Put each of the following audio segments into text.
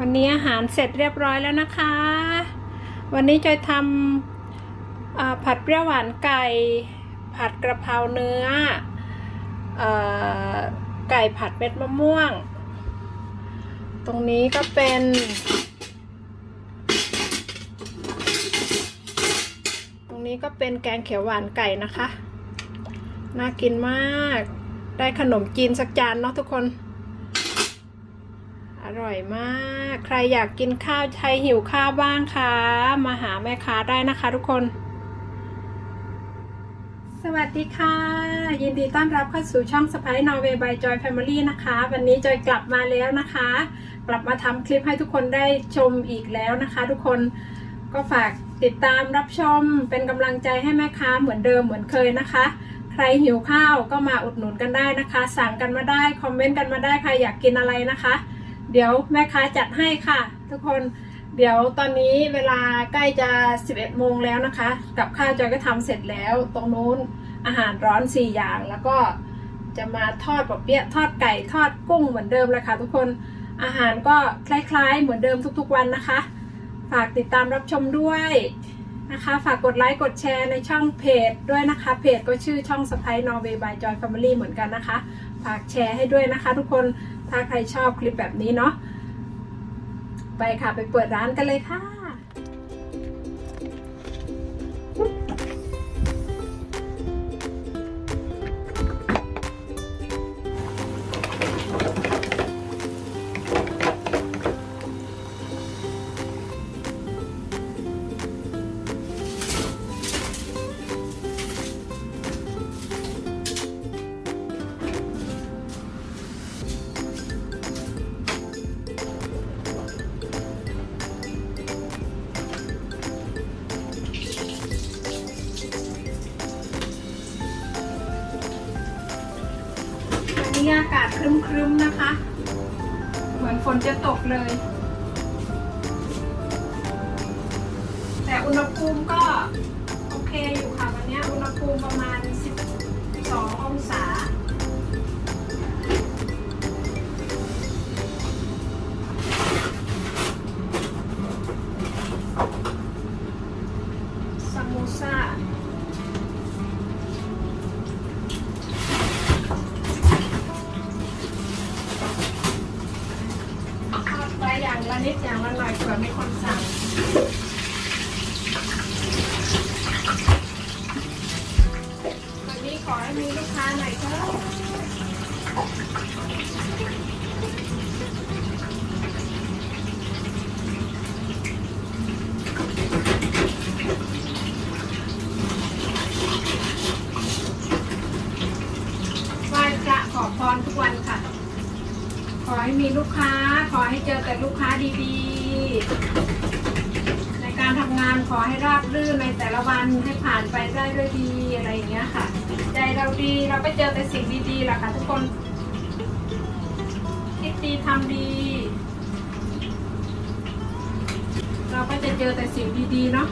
วันนี้อาหารเสร็จเรียบร้อยแล้วนะคะ วันนี้จอยทำผัดเปรี้ยวหวานไก่ ผัดกระเพราเนื้ออไก่ผัดเม็ดมะม่วง ตรงนี้ก็เป็นตรงนี้ก็เป็นแกงเขียวหวานไก่นะคะ น่ากินมาก ได้ขนมจีนสักจานเนาะทุกคน ร่อยมาก ใครอยากกินข้าวใครหิวข้าวบ้างคะมาหาแม่ค้าได้นะคะทุกคน สวัสดีค่ะ ยินดีต้อนรับเข้าสู่ช่องสไปนอร์เวย์บายจอยแฟมิลี่นะคะ วันนี้จอยกลับมาแล้วนะคะ กลับมาทำคลิปให้ทุกคนได้ชมอีกแล้วนะคะ ทุกคนก็ฝากติดตามรับชมเป็นกำลังใจให้แม่ค้าเหมือนเดิมเหมือนเคยนะคะใครหิวข้าวก็มาอุดหนุนกันได้นะคะ สั่งกันมาได้ คอมเมนต์กันมาได้ใครอยากกินอะไรนะคะ เดี๋ยวแม่ค้าจัดให้ค่ะ ทุกคนเดี๋ยวตอนนี้เวลาใกล้จะ 11 โมงแล้วนะคะ กับข้าวจอยก็ทำเสร็จแล้ว ตรงนู้นอาหารร้อน 4 อย่าง แล้วก็จะมาทอดปะเปี๊ยะทอดไก่ทอดกุ้งเหมือนเดิมเลยค่ะทุกคนอาหารก็คล้ายๆ เหมือนเดิมทุกๆวันนะคะ ฝากติดตามรับชมด้วยนะคะ ฝากกดไลค์กดแชร์ในช่องเพจด้วยนะคะ เพจก็ชื่อช่องสไปนอร์เวย์บายจอยแฟมิลี่เหมือนกันนะคะ ฝากแชร์ให้ด้วยนะคะ ทุกคน ถ้าใครชอบคลิปแบบนี้เนาะไปค่ะไปเปิดร้านกันเลยค่ะ นี้อากาศครึ้มๆนะคะ เหมือนฝนจะตกเลย แต่อุณหภูมิก็โอเคอยู่ค่ะ วันนี้อุณหภูมิประมาณ 12 องศา อย่างละนิดอย่างละหน่อยเผื่อมีคนสั่งวันนี้ขอให้มีลูกค้าหน่อยเถอะไหว้พระขอพรทุกวันค่ะ ขอ ให้มีลูกค้า ขอให้เจอแต่ลูกค้าดีๆ ในการทำงานขอให้ราบรื่นในแต่ละวันให้ผ่านไปได้ด้วยดีอะไรอย่างเงี้ยค่ะ ใจเราดีเราก็เจอแต่สิ่งดีๆแหละค่ะทุกคน คิดดีทำดี เราก็จะเจอแต่สิ่งดีๆเนาะ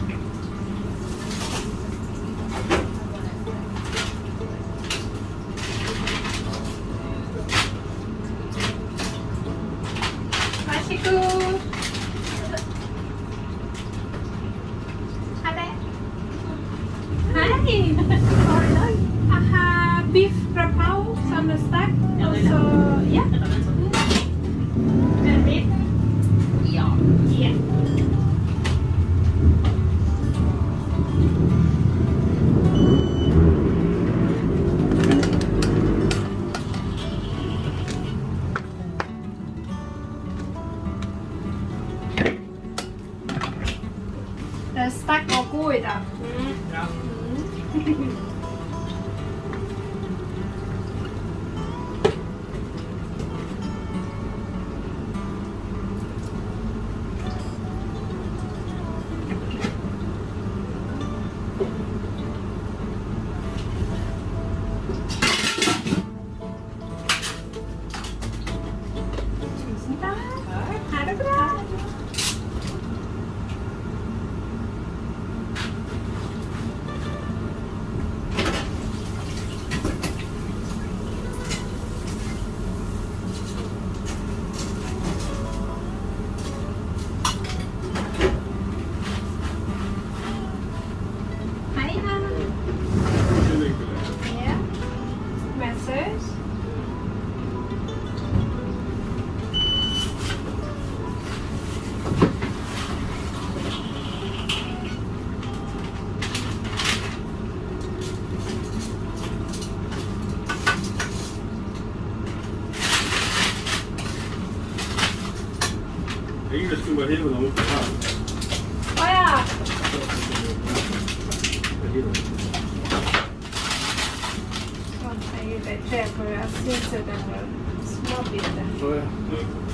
Hola.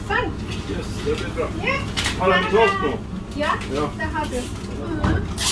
Sånn. Yes, det blir bra. Ja. Har du en toast nå? Ja, det har du. Mm -hmm.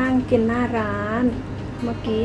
นั่งกินหน้าร้าน เมื่อกี้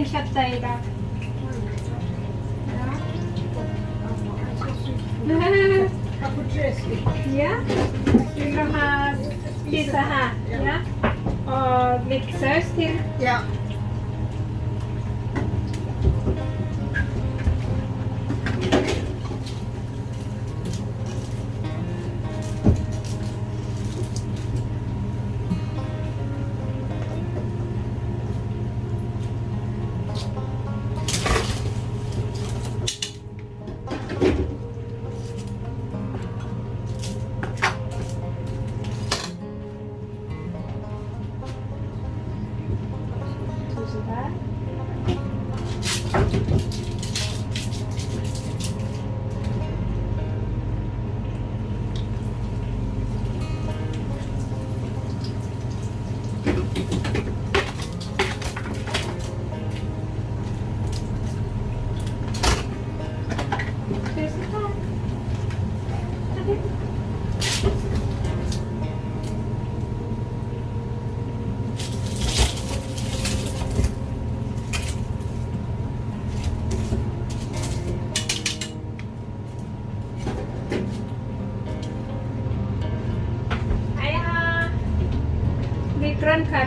screenshot tayo ka. yeah? You know how pizza, huh? Yeah? Or mixers still? Yeah.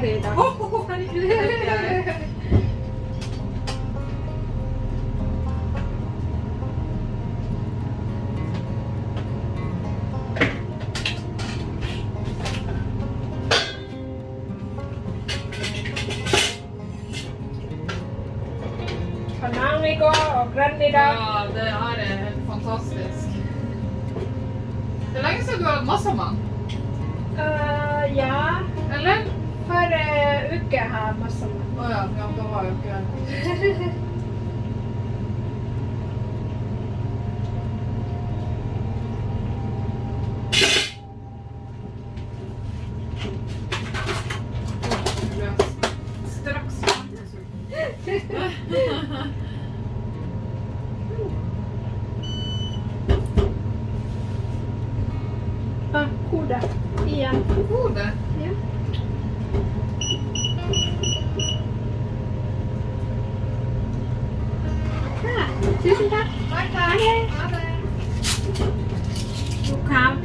可以的 क्या हाँ मस्त समझ गंगा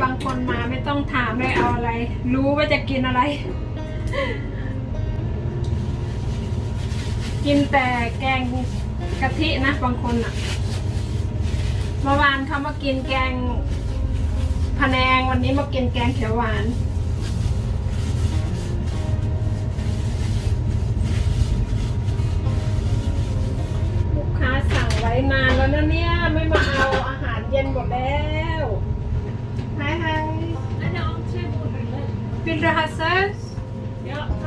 บางคนมาไม่ต้องถามเลยเอาอะไร รู้ว่าจะกินอะไร กินแต่แกงกะทินะบางคนอะเมื่อวานเขามากินแกงพะแนงวันนี้มากินแกงเขียวหวานลูกค้าสั่งไว้นานแล้วนะเนี่ย ไม่มาเอาอาหารเย็นหมดแล้ว Filter has cells?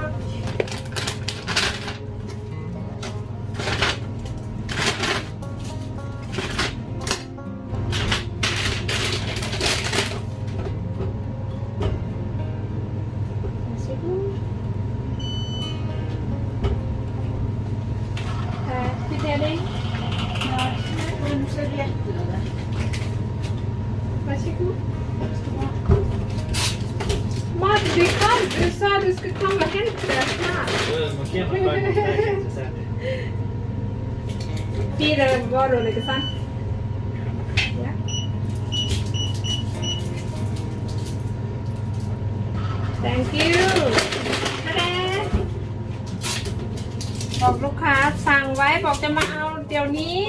Fyra varor, ikke sant? Ja. Thank you บอกลูกค้าสั่งไว้บอกจะมาเอาเดี๋ยวนี้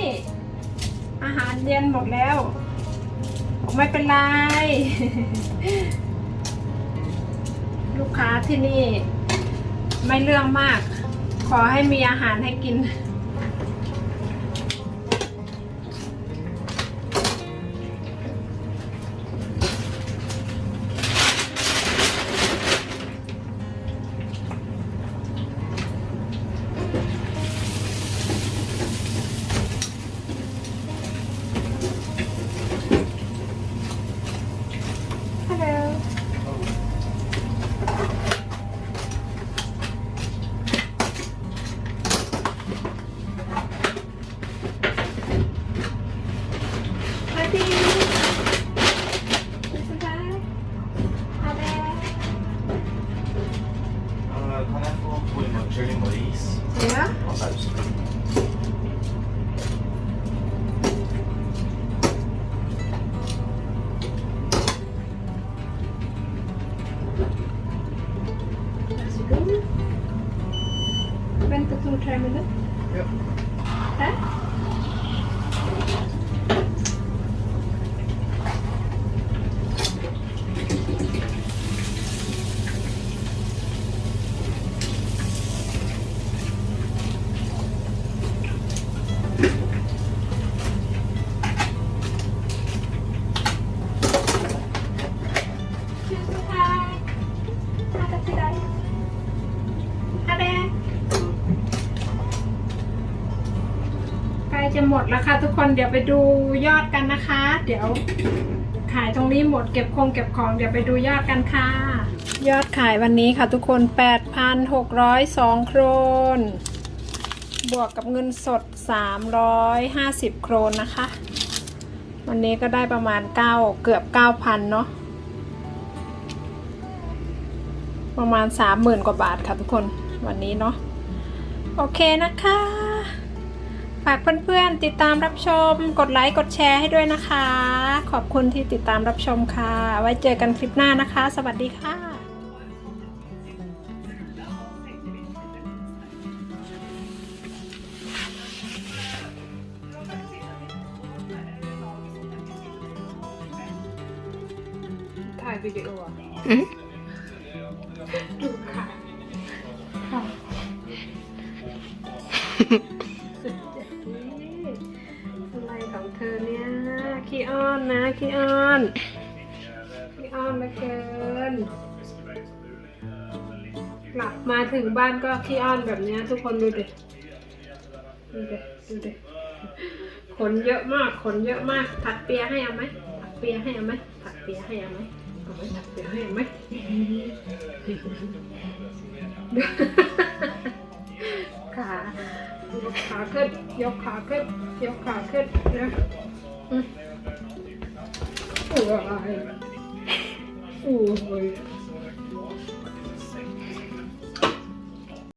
อาหารเย็นหมดแล้วบอกไม่เป็นไร ลูกค้าที่นี่ ไม่เรื่องมาก ขอให้มีอาหารให้กิน แล้วค่ะทุกคนเดี๋ยวไปดูยอดกันนะคะ เดี๋ยวขายตรงนี้หมดเก็บคงเก็บของเดี๋ยวไปดูยอดกันค่ะ ยอดขายวันนี้ค่ะทุกคน 8,602 โครน บวกกับเงินสด 350 โครนนะคะ วันนี้ก็ได้ประมาณ 9 เกือบ 9,000 เนาะประมาณ 30,000 กว่าบาทค่ะทุกคนวันนี้เนาะโอเคนะคะ ฝากเพื่อนๆติดตามรับชม กดไลค์กดแชร์ให้ด้วยนะคะ ขอบคุณที่ติดตามรับชมค่ะ ไว้เจอกันคลิปหน้านะคะ สวัสดีค่ะ ขี้อ้อนนะขี้อ้อนขี้อ้อนเหลือเกินกลับมาถึงบ้านก็ขี้อ้อนแบบนี้ทุกคนดูดิดูดิดูดิขนเยอะมากขนเยอะมากถักเปียให้เอาไหมถักเปียให้เอาไหมถักเปียให้เอาไหมเอาไหมถักเปียให้เอาไหมขา ยกขาขึ้น ยกขาขึ้น ยกขาขึ้นนะ อืมโอ้ยโอ้ย